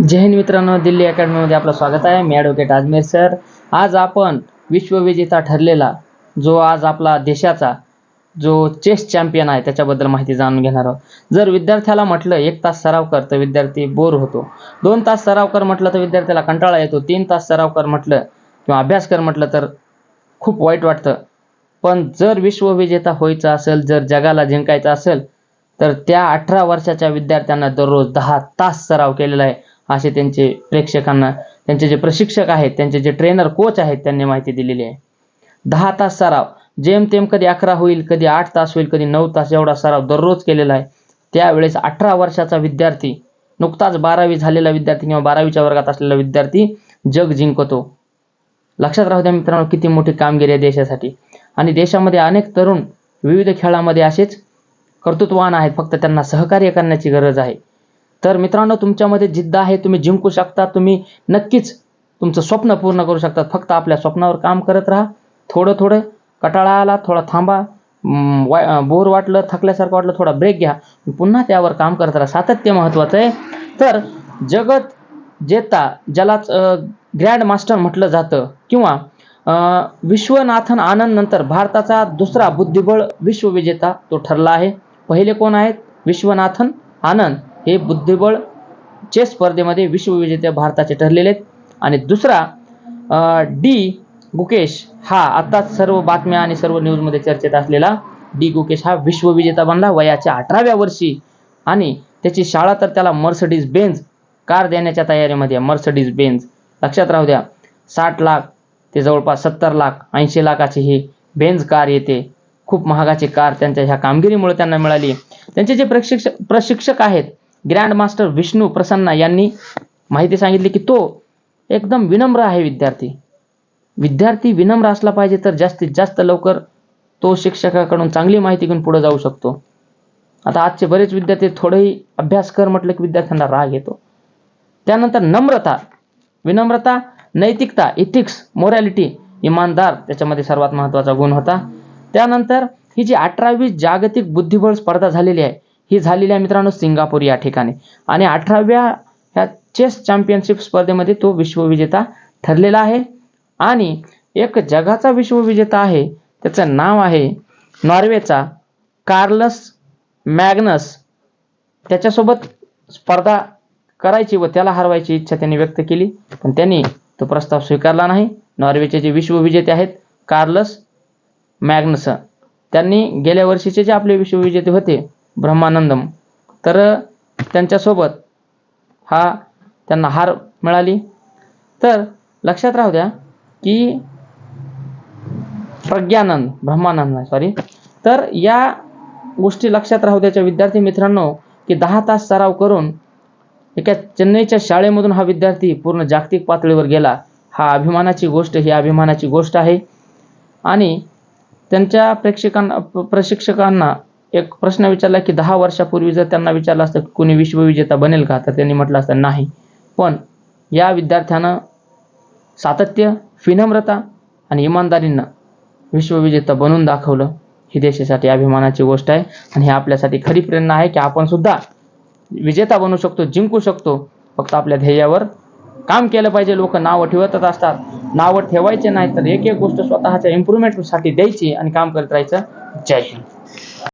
जय हिंद मित्रांनो दिल्ली अकॅडमीमध्ये आपलं स्वागत आहे. मी ॲडव्होकेट आजमेर सर. आज आपण विश्वविजेता ठरलेला जो आज आपला देशाचा जो चेस चॅम्पियन आहे त्याच्याबद्दल माहिती जाणून घेणार आहोत. जर विद्यार्थ्याला म्हटलं एक तास सराव कर तर विद्यार्थी बोर होतो. दोन तास सराव कर म्हटलं तर विद्यार्थ्याला कंटाळा येतो. तीन तास सराव कर म्हटलं किंवा अभ्यास कर म्हटलं तर खूप वाईट वाटतं. पण जर विश्वविजेता व्हायचं असेल जर जगाला जिंकायचं असेल तर त्या अठरा वर्षाच्या विद्यार्थ्यांना दररोज दहा तास सराव केलेला आहे. असे त्यांचे प्रेक्षकांना त्यांचे जे प्रशिक्षक आहेत त्यांचे जे ट्रेनर कोच आहेत त्यांनी माहिती दिलेली आहे. दहा तास सराव जेमतेम कधी अकरा होईल कधी आठ तास होईल कधी नऊ तास एवढा सराव दररोज केलेला आहे. त्यावेळेस अठरा वर्षाचा विद्यार्थी नुकताच बारावी झालेला विद्यार्थी किंवा बारावीच्या वर्गात असलेला विद्यार्थी जग जिंकतो. लक्षात राहू द्या मित्रांनो किती मोठी कामगिरी आहे देशासाठी. आणि देशामध्ये अनेक तरुण विविध खेळामध्ये असेच कर्तृत्ववान आहेत फक्त त्यांना सहकार्य करण्याची गरज आहे. तर मित्रांनो तुमच्यामध्ये जिद्द आहे तुम्ही जिंकू शकता तुम्ही नक्कीच तुमचं स्वप्न पूर्ण करू शकता. फक्त आपल्या स्वप्नावर काम करत राहा. थोडं थोडं कटाळा आला थोडा थांबा. वा बोर वाटलं थकल्यासारखं वाटलं थोडा ब्रेक घ्या. पुन्हा त्यावर काम करत राहा. सातत्य महत्त्वाचं आहे. तर जगत जेता ज्यालाच ग्रँड मास्टर म्हटलं जातं किंवा विश्वनाथन आनंद नंतर भारताचा दुसरा बुद्धिबळ विश्वविजेता तो ठरला आहे. पहिले कोण आहेत? विश्वनाथन आनंद. हे बुद्धिबळ चेस स्पर्धेमध्ये विश्वविजेते भारताचे ठरलेले आहेत. आणि दुसरा डी गुकेश हा आताच सर्व बातम्या आणि सर्व न्यूजमध्ये चर्चेत असलेला डी गुकेश हा विश्वविजेता बनला वयाच्या अठराव्या वर्षी. आणि त्याची शाळा तर त्याला मर्सडीज बेन्झ कार देण्याच्या तयारीमध्ये मर्सडीज बेन्झ लक्षात राहू द्या साठ लाख ते जवळपास सत्तर लाख ऐंशी लाखाची ही बेन्झ कार येते. खूप महागाची कार त्यांच्या ह्या कामगिरीमुळे त्यांना मिळाली. त्यांचे जे प्रशिक्षक प्रशिक्षक आहेत ग्रँड मास्टर विष्णू प्रसन्ना यांनी माहिती सांगितली की तो एकदम विनम्र आहे विद्यार्थी. विद्यार्थी विनम्र असला पाहिजे तर जास्तीत जास्त लवकर तो शिक्षकाकडून चांगली माहिती घेऊन पुढे जाऊ शकतो. आता आजचे बरेच विद्यार्थी थोडेही अभ्यास कर म्हटलं की विद्यार्थ्यांना राग येतो. त्यानंतर नम्रता. विनम्रता नैतिकता इथिक्स मोरॅलिटी इमानदार त्याच्यामध्ये सर्वात महत्त्वाचा गुण होता. त्यानंतर ही जी अठरावी जागतिक बुद्धिबळ स्पर्धा झालेली आहे ही झालेली आहे मित्रांनो सिंगापूर या ठिकाणी. आणि अठराव्या ह्या चेस चॅम्पियनशिप स्पर्धेमध्ये तो विश्वविजेता ठरलेला आहे. आणि एक जगाचा विश्वविजेता आहे त्याचं नाव आहे नॉर्वेचा कार्लस मॅग्नस. त्याच्यासोबत स्पर्धा करायची व त्याला हरवायची इच्छा त्यांनी व्यक्त केली पण त्यांनी तो प्रस्ताव स्वीकारला नाही. नॉर्वेचे जे विश्वविजेते आहेत कार्लस मॅग्नसन त्यांनी गेल्या वर्षीचे जे आपले विश्वविजेते होते ब्रह्मानंदम. तर त्यांच्यासोबत हा त्यांना हार मिळाली. तर लक्षात राहू द्या की प्रज्ञानंद ब्रह्मानंद सॉरी तर या गोष्टी लक्षात राहू द्याच्या विद्यार्थी मित्रांनो की दहा तास सराव करून एका चेन्नईच्या शाळेमधून हा विद्यार्थी पूर्ण जागतिक पातळीवर गेला. हा अभिमानाची गोष्ट ही अभिमानाची गोष्ट आहे. आणि त्यांच्या प्रेक्षकांना प्रशिक्षकांना एक प्रश्न विचारला की दहा वर्षापूर्वी जर त्यांना विचारलं असतं कुणी कोणी विश्वविजेता बनेल का तर त्यांनी म्हटलं असतं नाही. पण या विद्यार्थ्यानं सातत्य विनम्रता आणि इमानदारीनं विश्वविजेता बनून दाखवलं. ही देशासाठी अभिमानाची गोष्ट आहे आणि हे आपल्यासाठी खरी प्रेरणा आहे की आपण सुद्धा विजेता बनू शकतो जिंकू शकतो. फक्त आपल्या ध्येयावर काम केलं पाहिजे. लोक नावं ठेवतच असतात. नावं ठेवायचे नाही तर एक एक गोष्ट स्वतःच्या इम्प्रुव्हमेंटसाठी द्यायची आणि काम करत राहायचं. जय हिंद.